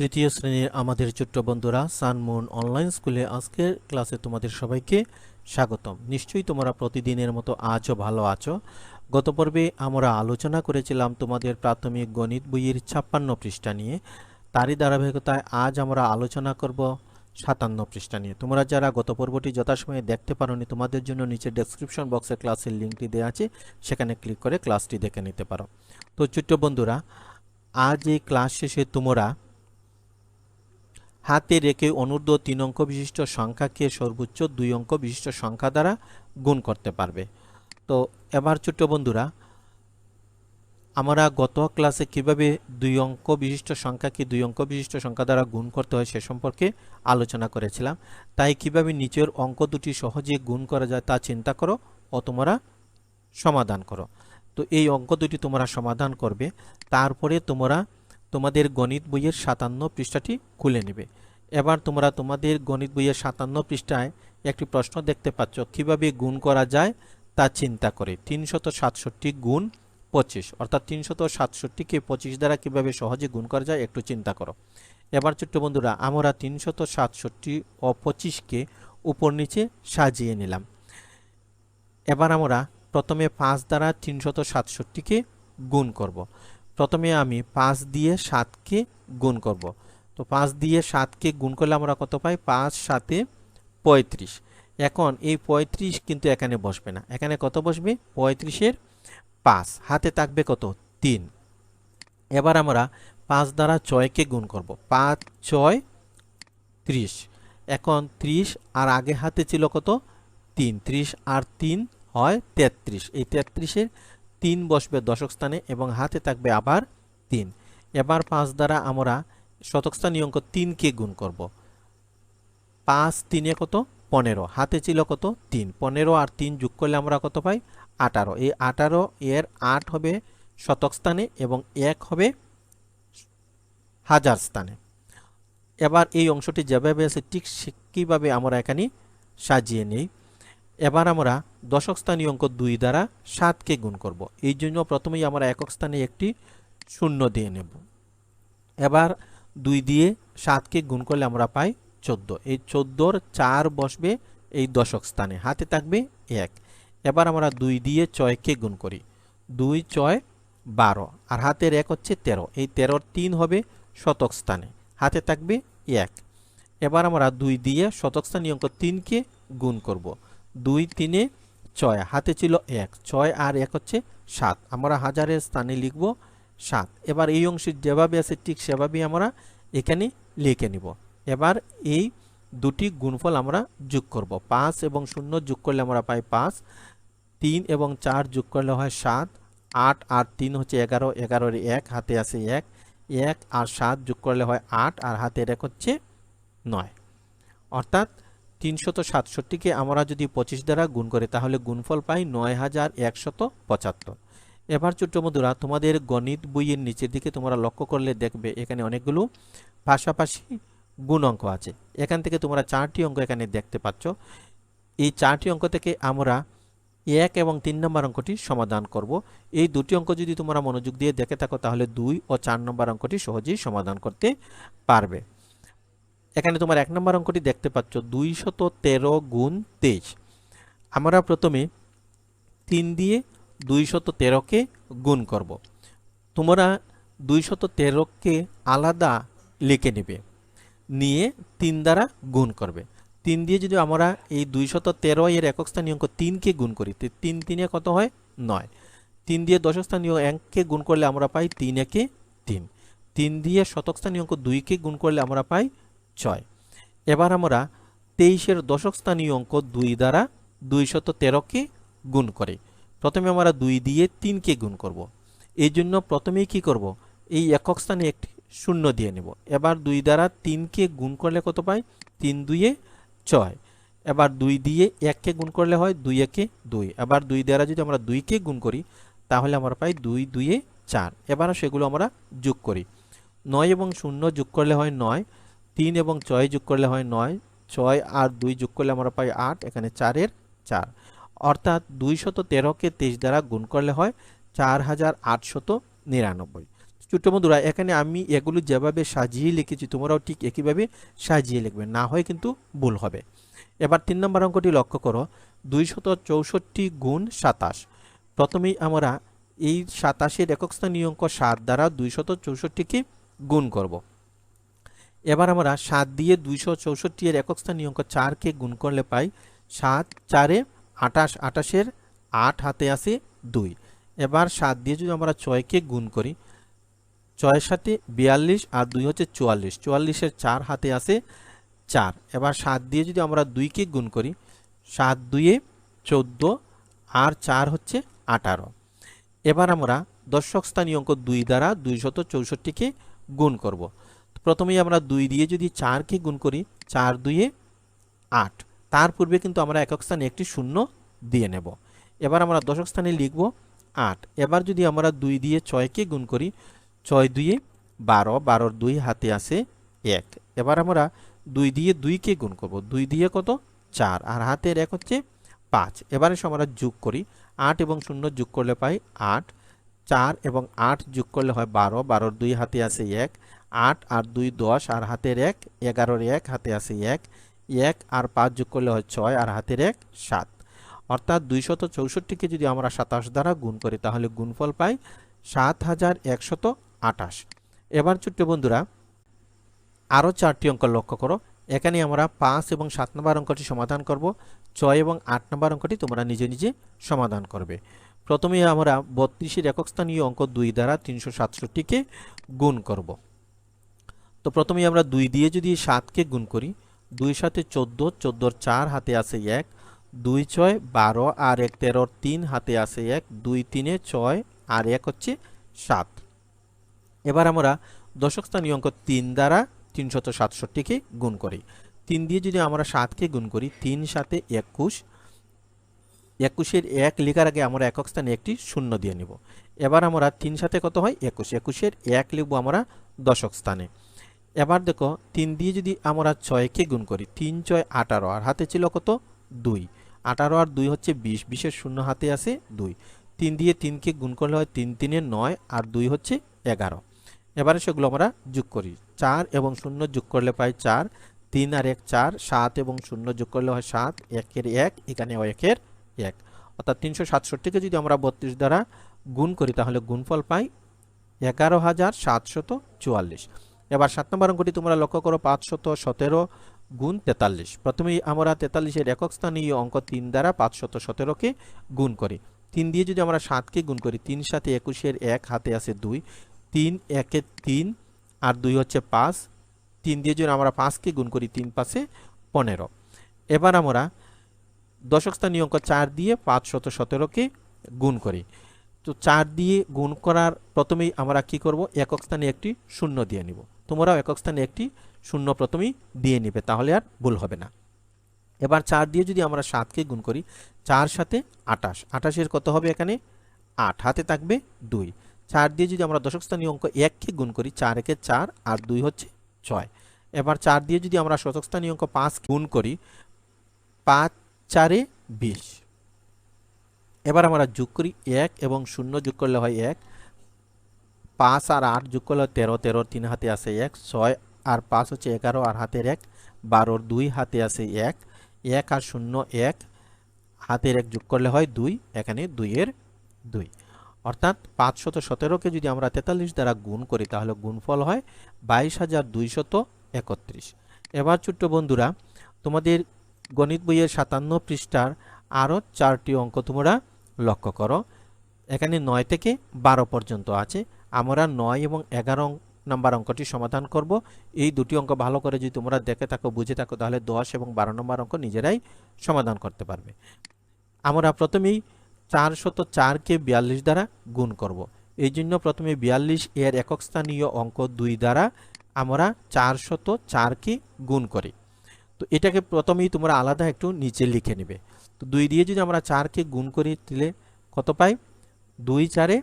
তৃতীয় শ্রেণির আমাদের ছোট্ট বন্ধুরা সানমুন অনলাইন স্কুলে আজকের ক্লাসে তোমাদের সবাইকে স্বাগতম। নিশ্চয়ই তোমরা প্রতিদিনের মতো আজও ভালো আছো। গত পর্বে আমরা আলোচনা করেছিলাম তোমাদের প্রাথমিক গণিত বইয়ের ছাপ্পান্ন পৃষ্ঠা নিয়ে। তারই ধারাবাহিকতায় আজ আমরা আলোচনা করব সাতান্ন পৃষ্ঠা নিয়ে। তোমরা যারা গত পর্বটি যথাসময়ে দেখতে পারোনি, তোমাদের জন্য নিচে ডেসক্রিপশন বক্সে ক্লাসের লিঙ্কটি দেওয়া আছে, সেখানে ক্লিক করে ক্লাসটি দেখে নিতে পারো। তো ছোট্ট বন্ধুরা, আজ এই ক্লাস শেষে তোমরা হাতে রেখে অনূর্ধ্ব তিন অঙ্ক বিশিষ্ট সংখ্যাকে সর্বোচ্চ দুই অঙ্ক বিশিষ্ট সংখ্যা দ্বারা গুণ করতে পারবে। তো এবার ছোট্ট বন্ধুরা, আমরা গত ক্লাসে কীভাবে দুই অঙ্ক বিশিষ্ট সংখ্যাকে দুই অঙ্ক বিশিষ্ট সংখ্যা দ্বারা গুণ করতে হয় সে সম্পর্কে আলোচনা করেছিলাম। তাই কীভাবে নিচের অঙ্ক দুটি সহজে গুণ করা যায় তা চিন্তা করো ও তোমরা সমাধান করো। তো এই অঙ্ক দুটি তোমরা সমাধান করবে। তারপরে তোমরা তোমাদের গণিত বইয়ের সাতান্ন পৃষ্ঠাটি খুলে নেবে। এবার তোমরা তোমাদের গণিত বইয়ের সাতান্ন পৃষ্ঠায় একটি প্রশ্ন দেখতে পাচ্ছ। কীভাবে গুণ করা যায় তা চিন্তা করে। তিনশত সাতষট্টি গুণ পঁচিশ, অর্থাৎ তিনশত সাতষট্টিকে পঁচিশ দ্বারা কীভাবে সহজে গুণ করা যায় একটু চিন্তা করো। এবার ছোট্ট বন্ধুরা, আমরা তিনশত সাতষট্টি ও পঁচিশকে উপর নিচে সাজিয়ে নিলাম। এবার আমরা প্রথমে পাঁচ দ্বারা তিনশত সাতষট্টিকে গুণ করব। প্রথমে আমি পাঁচ দিয়ে সাতকে গুণ করব। তো পাঁচ দিয়ে সাতকে গুণ করলে আমরা কত পাই? পাঁচ সাতে পঁয়ত্রিশ। এখন এই পঁয়ত্রিশ কিন্তু এখানে বসবে না। এখানে কত বসবে? পঁয়ত্রিশের পাঁচ। হাতে থাকবে কত? তিন। এবার আমরা পাঁচ দ্বারা ছয়কে গুণ করব। পাঁচ, ছয়, ত্রিশ। এখন ত্রিশ আর আগে হাতে ছিল কত? তিন। ত্রিশ আর তিন হয় তেত্রিশ। এই তেত্রিশের তিন বসবে দশক স্থানে এবং হাতে থাকবে আবার তিন। এবার পাঁচ দ্বারা আমরা শতক স্থানীয় অঙ্ক তিনকে গুণ করব। পাঁচ তিনে কত? পনেরো। হাতে ছিল কত? তিন। পনেরো আর তিন যোগ করলে আমরা কত পাই? আঠারো। এই আঠারো এর আট হবে শতক স্থানে এবং এক হবে হাজার স্থানে। এবার এই অংশটি যেভাবে আছে ঠিক কীভাবে আমরা এখানে সাজিয়ে নিই? এবার আমরা দশক স্থানীয় অঙ্ক দুই দ্বারা সাতকে গুণ করব। এই জন্য প্রথমেই আমরা একক স্থানে একটি শূন্য দিয়ে নেব। এবার দুই দিয়ে সাতকে গুণ করলে আমরা পাই চোদ্দ। এই চোদ্দোর চার বসবে এই দশক স্থানে, হাতে থাকবে এক। এবার আমরা দুই দিয়ে ছয়কে গুণ করি। দুই, ছয়, বারো। আর হাতের এক হচ্ছে তেরো। এই তেরোর তিন হবে শতক স্থানে, হাতে থাকবে এক। এবার আমরা দুই দিয়ে শতক স্থানীয় অঙ্ক তিনকে গুণ করব। দুই তিনে ছয়, হাতে ছিল এক, ছয় আর এক হচ্ছে সাত। আমরা হাজারের স্থানে লিখব সাত। এবার এই অংশে যেভাবে আছে ঠিক সেভাবেই আমরা এখানে লিখে নিব। এবার এই দুটি গুণফল আমরা যোগ করব। পাঁচ এবং শূন্য যোগ করলে আমরা পাই পাঁচ, তিন এবং চার যোগ করলে হয় সাত, আট আর তিন হচ্ছে এগারো, এগারোর এক, হাতে আছে এক এক আর সাত যোগ করলে হয় আট আর হাতের এক হচ্ছে নয়। অর্থাৎ তিনশত সাতষট্টিকে আমরা যদি পঁচিশ দ্বারা গুণ করি, তাহলে গুণফল পাই নয় হাজার একশত পঁচাত্তর। এবার বন্ধুরা তোমাদের গণিত বইয়ের নিচের দিকে তোমরা লক্ষ্য করলে দেখবে এখানে অনেকগুলো পাশাপাশি গুণ অঙ্ক আছে। এখান থেকে তোমরা চারটি অঙ্ক এখানে দেখতে পাচ্ছ। এই চারটি অঙ্ক থেকে আমরা এক এবং তিন নম্বর অঙ্কটি সমাধান করব। এই দুটি অঙ্ক যদি তোমরা মনোযোগ দিয়ে দেখে থাকো, তাহলে দুই ও চার নম্বর অঙ্কটি সহজেই সমাধান করতে পারবে। এখানে তোমার এক নম্বর অঙ্কটি দেখতে পাচ্ছ, দুইশত তেরো গুণ তেইশ। আমরা প্রথমে তিন দিয়ে দুইশত তেরোকে গুণ করব। তোমরা দুইশত তেরোকে আলাদা লিখে নেবে, নিয়ে তিন দ্বারা গুণ করবে। তিন দিয়ে যদি আমরা এই দুইশত তেরো এর একক স্থানীয় অঙ্ক তিনকে গুণ করি তিন তিনে কত হয়? নয়। তিন দিয়ে দশক স্থানীয় এককে গুণ করলে আমরা পাই তিন একে তিন। তিন দিয়ে শতক স্থানীয় অঙ্ক দুইকে গুণ করলে আমরা পাই ছয়। এবার আমরা তেইশের দশক স্থানীয় অঙ্ক দুই দ্বারা দুইশত তেরোকে গুণ করি। প্রথমে আমরা দুই দিয়ে তিনকে গুণ করব। এই জন্য প্রথমেই কি করব? এই একক স্থানে একটি শূন্য দিয়ে নেব। এবার দুই দ্বারা তিনকে গুণ করলে কত পাই? তিন দুইয়ে ছয়। এবার দুই দিয়ে এককে গুণ করলে হয় দুই একে দুই। এবার দুই দ্বারা যদি আমরা দুইকে গুণ করি, তাহলে আমরা পাই দুই দুইয়ে চার। এবার সেগুলো আমরা যোগ করি। নয় এবং শূন্য যোগ করলে হয় নয়। তিন এবং ছয় যোগ করলে হয় নয়। ছয় আর দুই যোগ করলে আমরা পাই আট, এখানে চারের চার। অর্থাৎ দুইশত তেরোকে তেইশ দ্বারা গুণ করলে হয় চার হাজার আটশত নিরানব্বই ছোট্ট বন্ধুরা, এখানে আমি এগুলো যেভাবে সাজিয়ে লিখেছি, তোমরাও ঠিক একইভাবে সাজিয়ে লিখবে, না হয় কিন্তু ভুল হবে। এবার তিন নম্বর অঙ্কটি লক্ষ্য করো দুইশত চৌষট্টি গুণ সাতাশ। প্রথমেই আমরা এই সাতাশের একক স্থানীয় অঙ্ক সাত দ্বারা দুইশত চৌষট্টিকে গুণ করব। এবার আমরা সাত দিয়ে দুইশো চৌষট্টি এর একক স্থানীয় অঙ্ক চারকে গুণ করলে পাই সাত, চারে আটাশ আটাশের আট হাতে আসে দুই। এবার সাত দিয়ে যদি আমরা ছয়কে গুণ করি, ছয়ের সাথে বিয়াল্লিশ আর দুই হচ্ছে চুয়াল্লিশ, চুয়াল্লিশের চার হাতে আসে চার। এবার সাত দিয়ে যদি আমরা দুইকে গুণ করি, সাত দুইয়ে চোদ্দ আর চার হচ্ছে আঠারো। এবার আমরা দশক স্থানীয় অঙ্ক দুই দ্বারা দুইশত চৌষট্টিকে গুণ করব। প্রথমেই আমরা দুই দিয়ে যদি চারকে গুণ করি, চার দুইয়ে আট। তার পূর্বে কিন্তু আমরা একক স্থানে একটি শূন্য দিয়ে নেব। এবার আমরা দশক স্থানে লিখব আট। এবার যদি আমরা দুই দিয়ে ছয়কে গুণ করি, ছয় দুইয়ে বারো, বারোর দুই হাতে আসে এক। এবার আমরা দুই দিয়ে দুইকে গুণ করব। দুই দিয়ে কত? চার। আর হাতের এক হচ্ছে পাঁচ। এবারে আমরা যোগ করি। আট এবং শূন্য যোগ করলে পাই আট। চার এবং আট যোগ করলে হয় বারো। বারোর দুই হাতে আসে এক। আট আর দুই দশ আর হাতের এক, এগারোর এক, হাতে আসে এক এক আর পাঁচ যোগ করলে হয় ছয় আর হাতের এক, সাত। অর্থাৎ দুইশত চৌষট্টিকে যদি আমরা সাতাশ দ্বারা গুণ করি, তাহলে গুণফল পাই সাত হাজার একশত আঠাশ। এবার ছোট্ট বন্ধুরা, আরও চারটি অঙ্ক লক্ষ্য করো। এখানে আমরা পাঁচ এবং সাত নম্বর অঙ্কটি সমাধান করব। ছয় এবং আট নম্বর অঙ্কটি তোমরা নিজে নিজে সমাধান করবে। প্রথমে আমরা বত্রিশের একক স্থানীয় অঙ্ক দুই দ্বারা তিনশো সাতষট্টিকে গুণ করব। তো প্রথমেই আমরা দুই দিয়ে যদি সাতকে গুণ করি, দুই সাথে চোদ্দ, চোদ্দোর চার হাতে আসে এক, দুই ছয় বারো আর এক তেরোর তিন হাতে আসে এক, দুই তিনে ছয় আর এক হচ্ছে সাত। এবার আমরা দশক স্থানীয় অঙ্ক তিন দ্বারা তিনশত সাতষট্টিকে গুণ করি। তিন দিয়ে যদি আমরা সাতকে গুণ করি, তিন সাথে একুশ, একুশের এক লেখার আগে আমরা একক স্থানে একটি শূন্য দিয়ে নিব। এবার আমরা তিন সাথে কত হয়? একুশ। একুশের এক লিখব আমরা দশক স্থানে। এবার দেখো, তিন দিয়ে যদি আমরা ছয়কে গুণ করি, তিন, ছয়, আঠারো, আর হাতে ছিল কত? দুই। আঠারো আর দুই হচ্ছে বিশ, বিশের শূন্য হাতে আছে দুই। তিন দিয়ে তিনকে গুণ করলে হয় তিন তিনে নয়, আর দুই হচ্ছে এগারো। এবারে সেগুলো আমরা যোগ করি। চার এবং শূন্য যোগ করলে পাই চার, তিন আর এক চার, সাত এবং শূন্য যোগ করলে হয় সাত, একের এক এখানেও একের এক। অর্থাৎ তিনশো সাতষট্টিকে যদি আমরা বত্রিশ দ্বারা গুণ করি, তাহলে গুণফল পাই এগারো হাজার সাতশত চুয়াল্লিশ। এবার সাত নম্বর অঙ্কটি তোমরা লক্ষ্য করো, পাঁচশত সতেরো গুণ তেতাল্লিশ। প্রথমেই আমরা তেতাল্লিশের একক স্থানীয় অঙ্ক তিন দ্বারা পাঁচশত সতেরোকে গুণ করি। তিন দিয়ে যদি আমরা সাতকে গুণ করি, তিন সাথে একুশের এক, হাতে আছে দুই, তিন, একে তিন, আর দুই হচ্ছে পাঁচ। তিন দিয়ে যদি আমরা পাঁচকে গুণ করি, তিন পাশে পনেরো। এবার আমরা দশক স্থানীয় অঙ্ক চার দিয়ে পাঁচশত সতেরোকে গুণ করি। তো চার দিয়ে গুণ করার প্রথমেই আমরা কি করব? একক স্থানে একটি শূন্য দিয়ে নিব। তোমরাও একক স্থানে একটি শূন্য প্রথমেই দিয়ে নিবে, তাহলে আর ভুল হবে না। এবার চার দিয়ে যদি আমরা সাতকে গুণ করি, চার সাথে আটাশ আটাশের কত হবে এখানে? আট। হাতে থাকবে দুই। চার দিয়ে যদি আমরা দশক স্থানীয় অঙ্ক এককে গুণ করি, চার একে চার, আর দুই হচ্ছে ছয়। এবার চার দিয়ে যদি আমরা শতক স্থানীয় অঙ্ক পাঁচ গুণ করি, পাঁচ, চারে বিশ। এবার আমরা যোগ করি এক এবং শূন্য যোগ করলে হয় এক। পাঁচ আর আট যোগ করলে তেরো, তেরোর তিন হাতে আসে এক, ছয় আর পাঁচ হচ্ছে এগারো আর হাতের এক, বারোর দুই হাতে আসে এক এক আর শূন্য এক, হাতের এক যোগ করলে হয় দুই, এখানে দুইয়ের দুই। অর্থাৎ পাঁচশত সতেরোকে যদি আমরা তেতাল্লিশ দ্বারা গুণ করি, তাহলে গুণফল হয় বাইশ হাজার দুইশত একত্রিশ। এবার ছোট্ট বন্ধুরা, তোমাদের গণিত বইয়ের সাতান্ন পৃষ্ঠার আরও চারটি অঙ্ক তোমরা লক্ষ্য করো। এখানে নয় থেকে বারো পর্যন্ত আছে। আমরা নয় এবং এগারো নাম্বার অঙ্কটি সমাধান করব। এই দুটি অঙ্ক ভালো করে যদি তোমরা দেখে থাকো, বুঝে থাকো, তাহলে দশ এবং বারো নম্বর অঙ্ক নিজেরাই সমাধান করতে পারবে। আমরা প্রথমেই চারশত চারকে বিয়াল্লিশ দ্বারা গুণ করব। এই জন্য প্রথমে বিয়াল্লিশ এর একক স্থানীয় অঙ্ক দুই দ্বারা আমরা চারশত চারকে গুণ করি। তো এটাকে প্রথমেই তোমরা আলাদা একটু নিচে লিখে নেবে। তো দুই দিয়ে যদি আমরা চারকে গুণ করি দিলে কত পাই? দুই চারে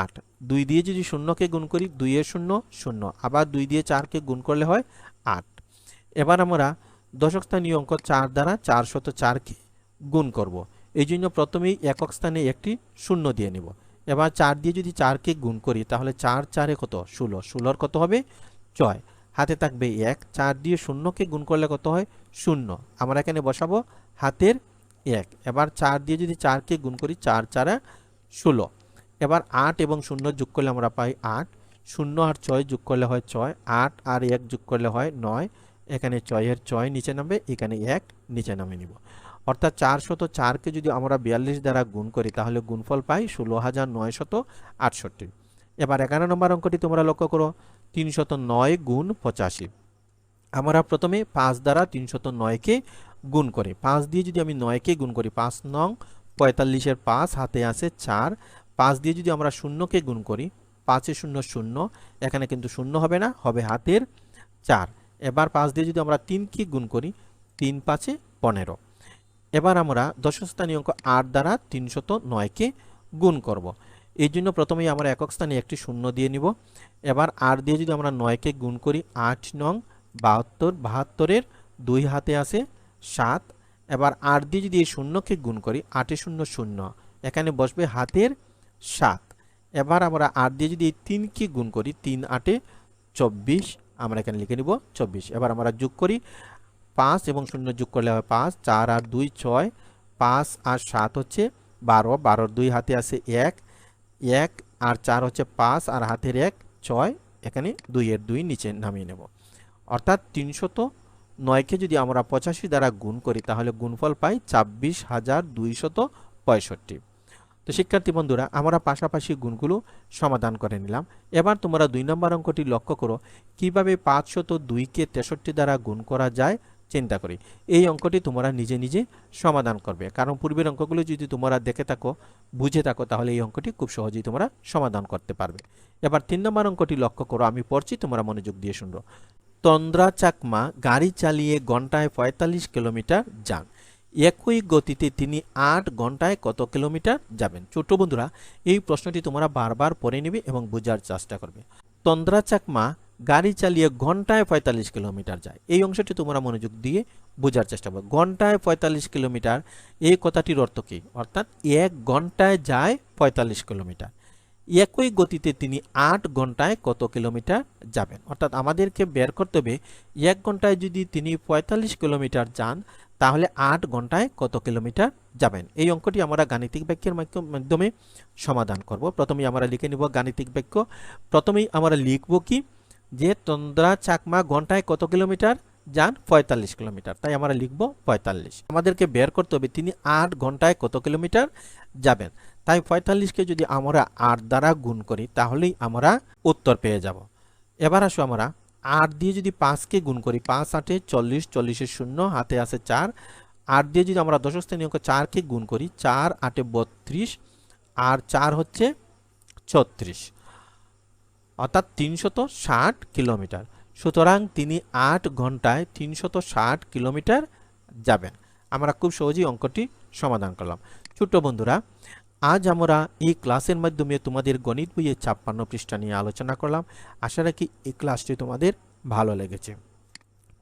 আট। দুই দিয়ে যদি শূন্যকে গুণ করি দুইয়ের শূন্য শূন্য। আবার দুই দিয়ে চারকে গুণ করলে হয় আট। এবার আমরা দশক স্থানীয় অঙ্ক চার দ্বারা চারশত চারকে গুণ করব। এই জন্য প্রথমেই একক স্থানে একটি শূন্য দিয়ে নিব। এবার চার দিয়ে যদি চারকে গুণ করি, তাহলে চার চারে কত? ষোলো। ষোলোর কত হবে? ছয়। হাতে থাকবে এক। চার দিয়ে শূন্যকে গুণ করলে কত হয়? শূন্য। আমরা এখানে বসাবো হাতের এক। এবার চার দিয়ে যদি চারকে গুণ করি, চার চারে ষোলো। এবার আট এবং শূন্য যোগ করলে আমরা পাই আট। শূন্য আর ছয় যোগ করলে হয় ছয়। আট আর এক যোগ করলে হয় নয়। এখানে ছয়ের ছয় নিচে নামবে, এখানে এক নিচে নামে নিব। অর্থাৎ চারশত চারকে যদি আমরা বিয়াল্লিশ দ্বারা গুণ করি, তাহলে গুণফল পাই ষোলো হাজার নয়শত আটষট্টি। এবার এগারো নম্বর অঙ্কটি তোমরা লক্ষ্য করো তিনশত নয় গুণ পঁচাশি। আমরা প্রথমে পাঁচ দ্বারা তিনশত নয়কে গুণ করি। পাঁচ দিয়ে যদি আমি নয়কে গুণ করি, পাঁচ নং পঁয়তাল্লিশের পাঁচ, হাতে আছে চার। পাঁচ দিয়ে যদি আমরা শূন্যকে গুণ করি, পাঁচে শূন্য শূন্য, এখানে কিন্তু শূন্য হবে না, হবে হাতের চার। এবার পাঁচ দিয়ে যদি আমরা তিনকে গুণ করি, তিন পাঁচে পনেরো। এবার আমরা দশস্থানীয় অঙ্ক আট দ্বারা তিনশত নয়কে গুণ করব। এই জন্য প্রথমেই আমরা একক স্থানে একটি শূন্য দিয়ে নিব। এবার আট দিয়ে যদি আমরা নয়কে গুণ করি, আট নং বাহাত্তর, বাহাত্তরের দুই হাতে আছে সাত। এবার আট দিয়ে যদি এই শূন্যকে গুণ করি, আটে শূন্য শূন্য, এখানে বসবে হাতের সাত। এবার আমরা আট দিয়ে যদি তিনকে গুণ করি, তিন আটে চব্বিশ, আমরা এখানে লিখে নিব চব্বিশ। এবার আমরা যোগ করি, পাঁচ এবং শূন্য যোগ করলে হয় পাঁচ, চার আর দুই ছয়, পাঁচ আর সাত হচ্ছে বারো, বারোর দুই হাতে আছে এক এক আর চার হচ্ছে পাঁচ আর হাতের এক ছয়, এখানে দুইয়ের দুই নিচে নামিয়ে নেব। অর্থাৎ তিনশত নয়কে যদি আমরা পঁচাশি দ্বারা গুণ করি, তাহলে গুণফল পাই ছাব্বিশ হাজার দুইশত পঁয়ষট্টি। তো শিক্ষার্থী বন্ধুরা, আমরা পাশাপাশি গুণগুলো সমাধান করে নিলাম। এবার তোমরা দুই নম্বর অঙ্কটি লক্ষ্য করো, কীভাবে পাঁচশত দুইকে তেষট্টি দ্বারা গুণ করা যায় চিন্তা করি। এই অঙ্কটি তোমরা নিজে নিজে সমাধান করবে। কারণ পূর্বের অঙ্কগুলো যদি তোমরা দেখে থাকো, বুঝে থাকো, তাহলে এই অঙ্কটি খুব সহজেই তোমরা সমাধান করতে পারবে। এবার তিন নম্বর অঙ্কটি লক্ষ্য করো, আমি পড়ছি, তোমরা মনোযোগ দিয়ে শুনব তন্দ্রা চাকমা গাড়ি চালিয়ে ঘন্টায় পঁয়তাল্লিশ কিলোমিটার যান। একই গতিতে তিনি আট ঘন্টায় কত কিলোমিটার যাবেন? ছোট বন্ধুরা, এই প্রশ্নটি তোমরা বারবার পড়ে নেবে এবং বোঝার চেষ্টা করবে। তন্দ্রা চাকমা, গাড়ি চালিয়ে ঘন্টায় পঁয়তাল্লিশ কিলোমিটার যায়। এই অংশটি তোমরা মনোযোগ দিয়ে বোঝার চেষ্টা করবে। ঘন্টায় পঁয়তাল্লিশ কিলোমিটার, এই কথাটির অর্থ কী? অর্থাৎ এক ঘন্টায় যায় পঁয়তাল্লিশ কিলোমিটার। একই গতিতে তিনি আট ঘন্টায় কত কিলোমিটার যাবেন? অর্থাৎ আমাদেরকে বের করতে হবে, এক ঘন্টায় যদি তিনি পঁয়তাল্লিশ কিলোমিটার যান, তাহলে আট ঘন্টায় কত কিলোমিটার যাবেন? এই অঙ্কটি আমরা গাণিতিক বাক্যের মাধ্য- মাধ্যমে সমাধান করব। প্রথমেই আমরা লিখে নিব গাণিতিক বাক্য। প্রথমেই আমরা লিখব কি? যে তন্দ্রা চাকমা ঘন্টায় কত কিলোমিটার যান? পঁয়তাল্লিশ কিলোমিটার। তাই আমরা লিখব পঁয়তাল্লিশ। আমাদেরকে বের করতে হবে, তিনি আট ঘন্টায় কত কিলোমিটার যাবেন? তাই পঁয়তাল্লিশকে যদি আমরা আট দ্বারা গুণ করি, তাহলেই আমরা উত্তর পেয়ে যাব। এবার আসো আমরা, আট দিয়ে যদি পাঁচকে গুণ করি, পাঁচ আটে চল্লিশ চল্লিশের শূন্য, হাতে আছে চার। আট দিয়ে যদি আমরা দশস্থানীয় অঙ্ক চারকে গুণ করি, চার আটে বত্রিশ, আর চার হচ্ছে ছত্রিশ। অর্থাৎ তিনশত ষাট কিলোমিটার। সুতরাং তিনি আট ঘন্টায় তিনশত ষাট কিলোমিটার যাবেন। আমরা খুব সহজেই অঙ্কটি সমাধান করলাম। ছোট্ট বন্ধুরা আজ আমরা এই ক্লাসের মাধ্যমে তোমাদের গণিত বইয়ের ছাপ্পান্ন পৃষ্ঠা নিয়ে আলোচনা করলাম। আশা রাখি এই ক্লাসটি তোমাদের ভালো লেগেছে।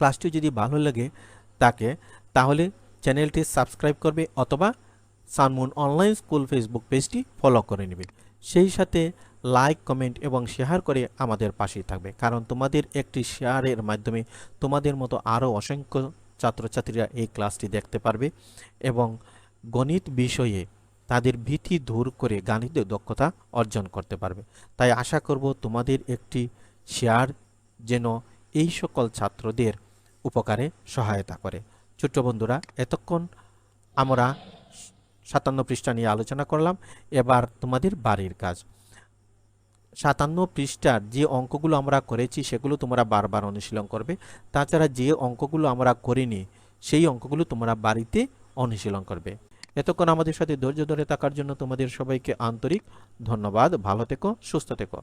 ক্লাসটি যদি ভালো লাগে তাকে তাহলে চ্যানেলটি সাবস্ক্রাইব করবে অথবা সানমুন অনলাইন স্কুল ফেসবুক পেজটি ফলো করে নেবে। সেই সাথে লাইক, কমেন্ট এবং শেয়ার করে আমাদের পাশেই থাকবে। কারণ তোমাদের একটি শেয়ারের মাধ্যমে তোমাদের মতো আরও অসংখ্য ছাত্রছাত্রীরা এই ক্লাসটি দেখতে পারবে এবং গণিত বিষয়ে তাদের ভীতি দূর করে গাণিতিক দক্ষতা অর্জন করতে পারবে। তাই আশা করব তোমাদের একটি শেয়ার যেন এই সকল ছাত্রদের উপকারে সহায়তা করে। ছোট্ট বন্ধুরা, এতক্ষণ আমরা সাতান্ন পৃষ্ঠা নিয়ে আলোচনা করলাম। এবার তোমাদের বাড়ির কাজ। সাতান্ন পৃষ্ঠার যে অঙ্কগুলো আমরা করেছি, সেগুলো তোমরা বারবার অনুশীলন করবে। তাছাড়া যে অঙ্কগুলো আমরা করিনি, সেই অঙ্কগুলো তোমরা বাড়িতে অনুশীলন করবে। এতক্ষণ আমাদের সাথে ধৈর্য ধরে থাকার জন্য তোমাদের সবাইকে আন্তরিক ধন্যবাদ। ভালো থেকো, সুস্থ থেকো।